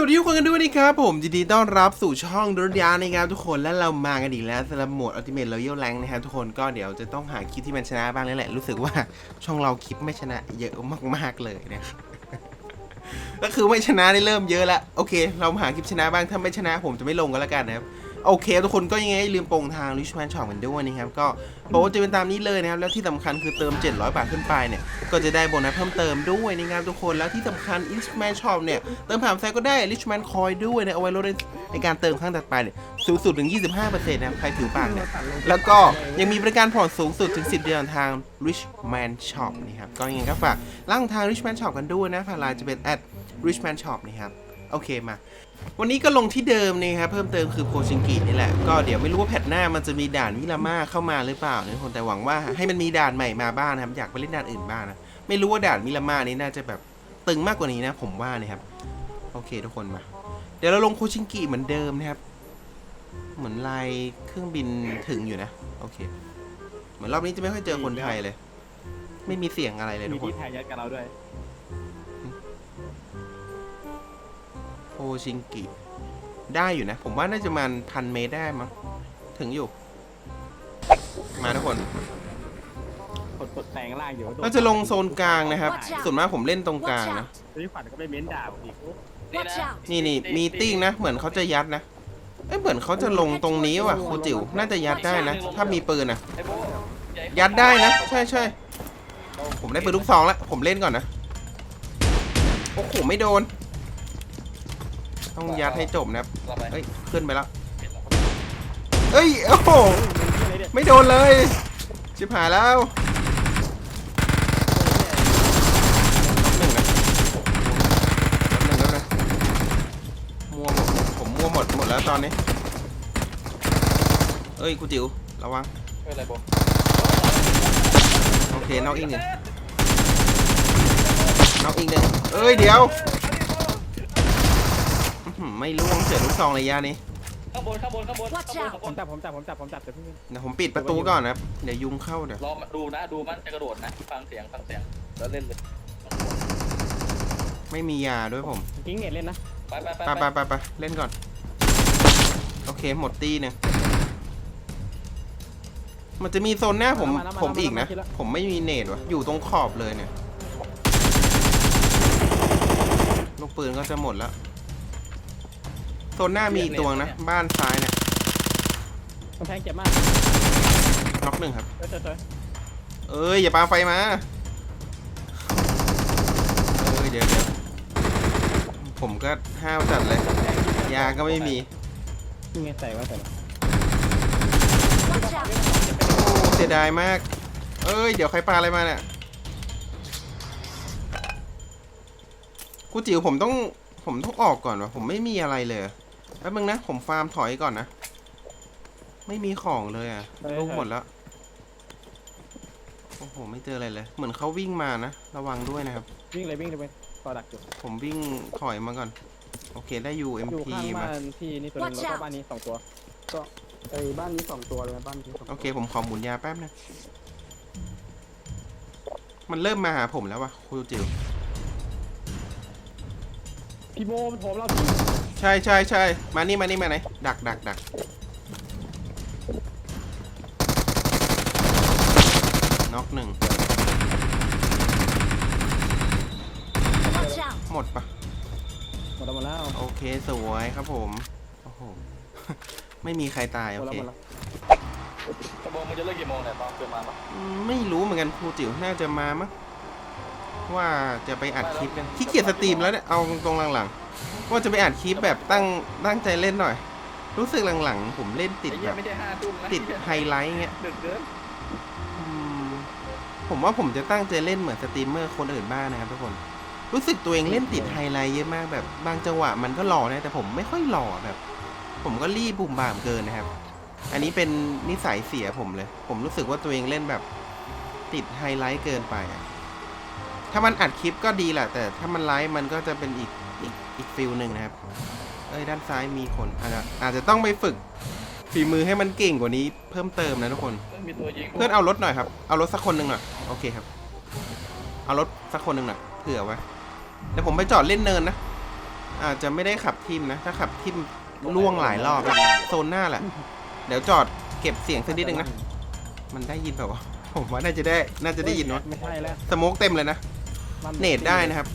สวัสดีทุกคนกันด้วยนะครับผมยินดีต้อนรับสู่ช่องดรยานะครับทุกคนและเรามากันอีกแล้วสำหรับหมด Ultimate Royal Rank นะครับทุกคนก็เดี๋ยวจะต้องหาคลิปที่มันชนะบ้างแล้วแหละ รู้สึกว่าช่องเราคลิปไม่ชนะเยอะมากๆเลยนะครับก็คือไม่ชนะได้เริ่มเยอะแล้วโอเค เรามาหาคลิปชนะบ้างถ้าไม่ชนะผมจะไม่ลงกันแล้วกันนะครับ โอเค ทุกคนก็ยังไงลืมโปรงทาง Richman Shop กันด้วยนะครับ ก็โปรจะเป็นตามนี้เลยนะครับ แล้วที่สำคัญคือเติม 700 บาทขึ้นไปเนี่ย ก็จะได้โบนัสเพิ่มเติมด้วยนะครับทุกคนแล้วที่สำคัญ Richman Shop เนี่ย เติมผ่านแฟก็ได้ Richman Coin ด้วยนะเอาไว้ลดในการเติมครั้งถัดไปเนี่ยสูงสุดถึง 25%นะครับใครถือปากเนี่ยแล้วก็ยังมีบริการผ่อนสูงสุดถึง 10 เดือนทาง Richman Shop นะครับก็ยังไงก็ฝากล่างทาง Richman Shop กันด้วยนะผ่านไลน์จะเป็น at Richman Shop นะครับ โอเคมา วันนี้ก็ลงที่เดิมนะครับเพิ่มเติมคือโพชิงกินี่แหละ ก็เดี๋ยวไม่รู้ว่าแพทหน้ามันจะมีด่านมิราม่าเข้ามาหรือเปล่านะทุกคนแต่หวังว่าให้มันมีด่านใหม่มาบ้างนะครับอยากไปเล่นด่านอื่นบ้างนะไม่รู้ว่าด่านมิราม่านี้น่าจะแบบตึงมากกว่านี้นะ ผมว่านะครับโอเคทุกคนมา เดี๋ยวเราลงโคชิงกิเหมือนเดิมนะครับ เหมือนลายเครื่องบินถึงอยู่นะโอเค เหมือนรอบนี้จะไม่ค่อยเจอคนไทยเลย ไม่มีเสียงอะไรเลยมีทุกคนที่ไทยยัดกับเราด้วย โคชิงกิ ได้อยู่นะ ผมว่าน่าจะมันพันเมตรได้มั้งถึงอยู่ มาทุกคน กดกดแปลงล่างอยู่เราจะลงโซนกลางนะครับ ส่วนมากผมเล่นตรงกลางนะที่ฝันก็ไปเม้นด่าผมอีกโอ้ Watch out! นี่นี่มีติ้งนะ เหมือนเขาจะยัดนะ เอ้ยเหมือนเขาจะลงตรงนี้ว่ะครูจิ๋วน่าจะยัดได้นะ ถ้ามีปืนนะไอ้โบยัดได้นะ ใช่ใช่ผมได้ปืนลูกซองแล้ว ผมเล่นก่อนนะ โอ้โห ไม่โดน ต้องยัดให้จบนะครับเราไปเอ้ยขึ้นไปแล้วเห็นแล้วเอ้ยโอ้โหอะไรเนี่ยไม่โดนเลยชิบหายแล้วหนึ่งนะหนึ่งแล้วนะมัวหมดผมมัวหมดหมดแล้วตอนนี้ เอ้ยกูจิ๋วระวังไม่เป็นไรโบโอเคนอกอีกหนึ่งนอกอีกหนึ่งเอ้ยเดี๋ยวอื้อ หือไม่ล่วงเสียลูกซองระยะนี้ข้างบนข้างบนข้างบนข้างบบนนข้างบผมนจับผมจับผมจับผมจับแต่เพิ่งเดี๋ยวผมปิดประตูก่อนนะครับเดี๋ยวยุงเข้าเดี๋ยวรอดูนะดูมันจะกระโดดนะฟังเสียงฟังเสียงแล้วเล่นเลยไม่มียาด้วยผมกิ้งเน็ตเล่นนะไปไปไปไปไปไปไปเล่นก่อน โอเคหมดตีหนึ่งมันจะมีโซนหน้าผมผมอีกนะ ผมไม่มีเนตวะอยู่ตรงขอบเลยเนี่ยลูกปืนก็จะหมดแล้ว โซนหน้ามีอีกตัวนะบ้านซ้ายเนี่ยกำแพงเจ็บมากน็อกหนึ่งครับเฮ้ยเฮ้ยเอ้ยอย่าปาไฟมาเอ้ยเดี๋ยวเดี๋ยวผมก็ห้าวจัดเลย ยาก็ไม่มียังไงใส่ไว้ใส่ Watch out โอ้เสียดายมาก เอ้ยเดี๋ยวใครปาอะไรมาเนี่ยกูจิ๋วผมต้องผมต้องออกก่อนวะผมไม่มีอะไรเลย แป๊บนึงนะ ผมฟาร์มถอยก่อนนะ ไม่มีของเลยอะลูกหมดแล้ว โอ้โห ไม่เจออะไรเลย เหมือนเขาวิ่งมานะ ระวังด้วยนะครับ วิ่งเลยวิ่งเลยไปต่อดักอยู่ผมวิ่งถอยมาก่อน โอเคได้ อยู่ UMP ข้างมา บ้านที่นี่ตัวนึงแล้วก็บ้านนี้สองตัวก็ไอ้บ้านนี้สองตัวเลยบ้านนี้สองโอเค ผมขอหมุนยาแป๊บนะ มันเริ่มมาหาผมแล้ววะครูจิ๋วพี่โบมันโถมเรา ใช่ใช่ใช่มานี่มานี่มาไหนดักดักดักน็อกหนึ่ง Watch out หมดปะหมดแล้วหมดแล้วโอเคสวยครับผมโอ้โหไม่มีใครตายหโอมดแล้วเคหมดแล้วกระโบมันจะเลิกกี่โมงเนี่ยตอนเกิดมาปะอืมไม่รู้เหมือนกันครูจิ๋วน่าจะมามั้งว่าจะไปอัดคลิปกันขี้เกียจสตรีมแล้วเนี่ยเอาตรงๆหลังๆ ว่าจะไปอัดคลิปแบบตั้งตั้งใจเล่นหน่อย รู้สึกหลังๆ ผมเล่นติดไอ้แบเหี้ยบไม่ได้ห้าทุ่มนะติดไฮไลท์เงี้ยดึกเกินอืมผมว่าผมจะตั้งใจเล่นเหมือนสตรีมเมอร์คนอื่นบ้างนะครับทุกคน รู้สึกตัวเองเล่นติดไฮไลท์เยอะมากแบบบางจังหวะมันก็หล่อนะแต่ผมไม่ค่อยหล่อแบบ ผมก็รีบบุ่มบ่ามเกินนะครับ อันนี้เป็นนิสัยเสียผมเลย ผมรู้สึกว่าตัวเองเล่นแบบติดไฮไลท์เกินไปอะถ้ามันอัดคลิปก็ดีแหละแต่ถ้ามันไลฟ์มันก็จะเป็นอีก อีกอีกฟิลหนึ่งนะครับ เอ้ยด้านซ้ายมีคนอาจจะอาจจะต้องไปฝึกฝีมือให้มันเก่งกว่านี้เพิ่มเติมนะทุกคนไม่มีตัวยิงเพื่อนเอารถหน่อยครับ เอารถสักคนหนึ่งหน่อย โอเคครับ เอารถสักคนหนึ่งหน่อย เผื่อไว้เดี๋ยวผมไปจอดเล่นเนินนะ อาจจะไม่ได้ขับทิมนะ ถ้าขับทิมล่วงหลายรอบอะโซนหน้าแหละ เดี๋ยวจอดเก็บเสียงสักนิดนึงนะ มันได้ยินแบบว่าวะ ผมว่าน่าจะได้ น่าจะได้ยินเนาะไม่ใช่แล้ว สโมกเต็มเลยนะบ้าเนตได้นะครับ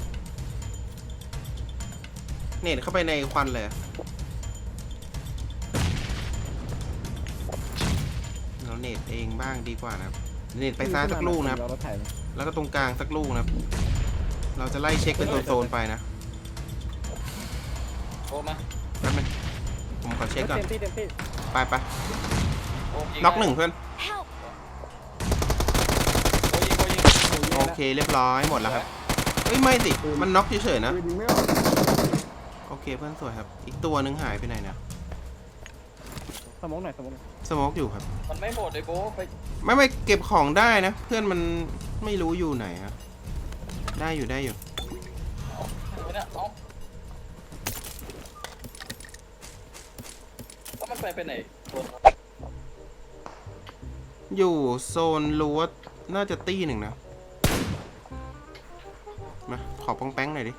เนตเข้าไปในควันเลย เราเนตเองบ้างดีกว่านะครับ เนตไปซ้ายสักลูกนะครับเรารถไถไหมแล้วก็ตรงกลางสักลูกนะครับ เราจะไล่เช็คเป็นโซนๆไปนะโอ้มาแป๊บนึงผมขอเช็คก่อน เต็มที่เต็มที่ไปไปโอ้ยิน็อกหนึ่งเพื่อน Help! โอ้ยิงโอ้ยิงโอเคเรียบร้อยหมดแล้วครับเอ้ยไม่สิ มันน็อกเฉยๆนะปืนยิงไม่ออก โอเคเพื่อนสวยครับ อีกตัวหนึงหายไปไหนนะสมองหน่อยสมองหน่อยสโมกอยู่ครับ มันไม่หมดเลยโบ้ไปไม่ไม่เก็บของได้นะ เพื่อนมันไม่รู้อยู่ไหนอะได้อยู่ได้อยู่ไม่เนี่ยเอ้าแล้วมันไปไปไหนตัวอยู่โซนรั้วน่าจะตี้หนึ่งนะ มา ขอป้องแป้งหน่อยดิ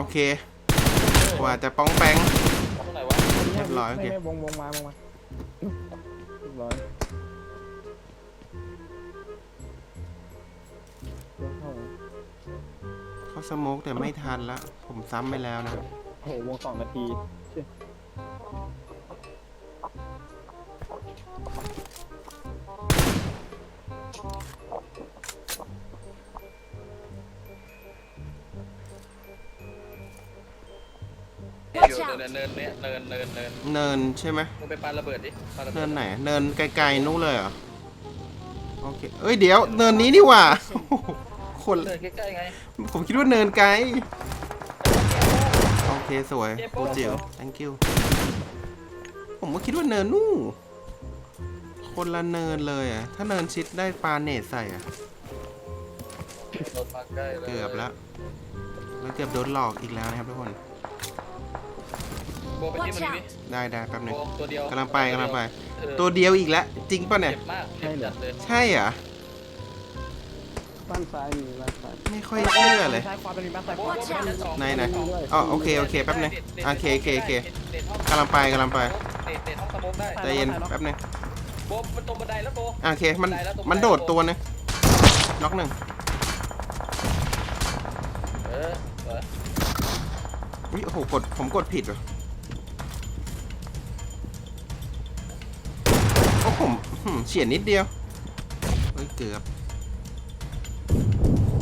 โอเคกว่าจะป้องแป้งตรงไหนวะเรียบร้อยโอเค ไม่ไม่วงวงมาวงมาเรียบร้อยเดินเข้าเขาสโมกแต่ไม่ทันละผมซ้ำไปแล้วนะครับโอ้โหวงสองนาทีเชี่ย อยู่เนินเนินเนี่ยเนินเนินเนินเนินใช่ไหมมึงไปปาระเบิดดิปาระเบิเนิดนไหนเนินไกลๆนู้นเลยเหรอโอเคเอ้ยเดี๋ยวเนินนี้นี่หว่าคนเนินใกล้ๆไงผมคิดว่าเนินไกลโอเคสวยกูจิ๋ว thank you ผมก็คิดว่าเนินนู่นคนละเนินเลยอะถ้าเนินชิดได้ปลาเนตใส่อะ รถมาใกล้เลยเกือบแล้วแล้วเกือบโดนหลอกอีกแล้วนะครับทุกคน โบไปที่มัน Watch นี่ out! ได้ได้แป๊บหนึโบงตัวเดียวกำลังไปกำลังไป เออตัวเดียวอีกแล้วจริงป่ะเนี่ย เจ็บมากเจ็บจัดเลยใช่เหรอบ้านซ้ายมีบ้านซ้ายไม่ค่อยเชื่อเลย ซ้ายขวาเป็นมีบ้านซ้ายขโบวา โบไปชั้นสองไหนไหนชั้สองอ๋อโอเคโอเคแป๊บนึงโอเคโอเคโอเคเด็ดห้องกำลังไปกำลังไปเด็ดเด็ดห้องสโมกได้ใจเย็นแป๊บหนึงโบมันตรงบันไดแล้วโบอะโอเคมันมันโดดตัวหนึงน็อกหนึ่งเออเออ อุ๊ยโอ้โหกดผมกดผิดว่ะโเฉียดนิดเดียวเฮ้ยเกือบ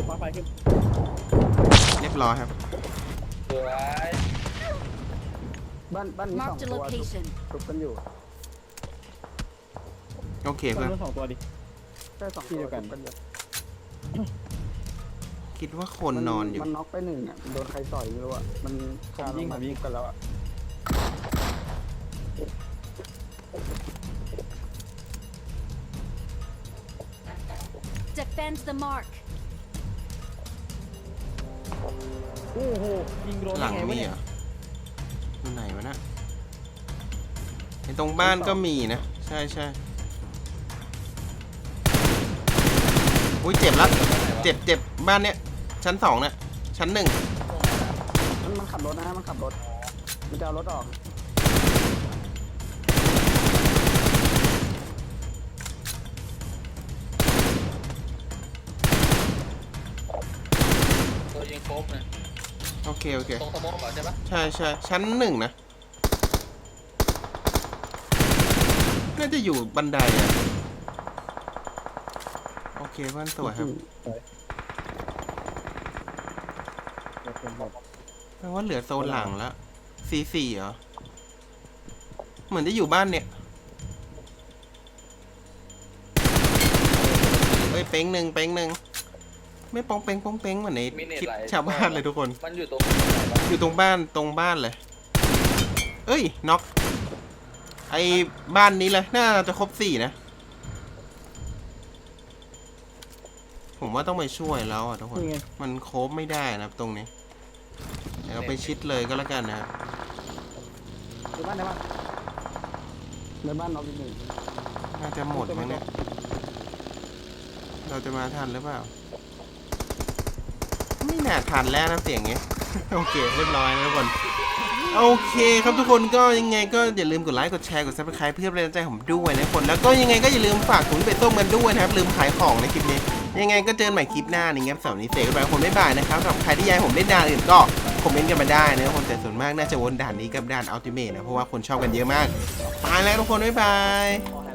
ฟ้าไฟขึ้นเรียบร้อยครับสวยบ้านบ้านนี้สอง Marked a ตัวทุบ location. ทุบกันอยู่โอเคต้เพื่อนนสองตัวดิ แค่สองที่ตัวเดียวกันทุบกันอยู่คิดว่าคนนอนอยู่ มันน็อกไปหนึ่งอะมันโดนใครต่อยไม่รู้อะมันคาลงมายิงกันแล้วอะ Defend the mark. โอ้โหยิงโดนหลังได้ไงวะมีเนี่เหยรออยู่ไหนวะนะไอตรงบ้านก็มีนะ ใช่ใช่อุ้ยเจ็บแล้วเจ็บเจ็บบ้านเนี้ยชั้นสองเนี่ยชั้นหนึ่งมันมันขับรถนะฮะมันขับรถ มันจะเอารถออก ตัวยิงโคบเนี่ยโอเค โอเค ตรงสโมกก่อนใช่ปะใช่ใช่ชั้นหนึ่งนะ น่าจะอยู่บันไดอะโอเคเพื่อนสวยครับเดี๋ยวผมบอกแปลว่าเหลือโซนหลังแล้วสี่สี่เหรอ เหมือนจะอยู่บ้านเนี่ย เฮ้ย เป้งหนึ่งเป้งหนึ่ง ไม่ปองเป้งปองเป้งเหมือนในมีเน็ตคลิปไหลชาวบ้านเลยทุกคน มันอยู่ตรงไหนวะอยู่ตรงบ้านตรงบ้านเลย เอ้ยน็อกไอ้บ้านนี้เลยน่าจะครบสี่นะ ผมว่าต้องไปช่วยแล้วอะทุกคน นี่ไง มันโคบไม่ได้นะครับตรงนี้เดี๋ยวเราไปชิดเลยก็แล้วกันนะครับ ในบ้านในบ้านในบ้านน็อกอีกหนึ่งน่าจะหมดมั้งเนี่ย เราจะมาทันหรือเปล่า ไม่น่าทันแล้วนะเสียงเงี้ยโอเคเรียบร้อยนะทุกคนโอเคครับทุกคนก็ยังไงก็อย่าลืมกดไลค์กดแชร์กดซับสไครป์เพื่อเป็นกำลังใจผมด้วยนะทุกคนแล้วก็ยังไงก็อย่าลืมฝากถุงเป็ดต้มกันด้วยนะครับลืมขายของในคลิปนี้ ยังไงก็เจอกันใหม่คลิปหน้านี่ครับสำหรับนี้เสกไปคนไม่บายนะครับสำหรับใครที่ยากให้ผมเล่นด่านอื่นก็คอมเมนต์กันมาได้นะคนแต่ส่วนมากน่าจะวนด่านนี้กับด่านอัลติเมทนะเพราะว่าคนชอบกันเยอะมากไปแล้วทุกคนบ๊ายบาย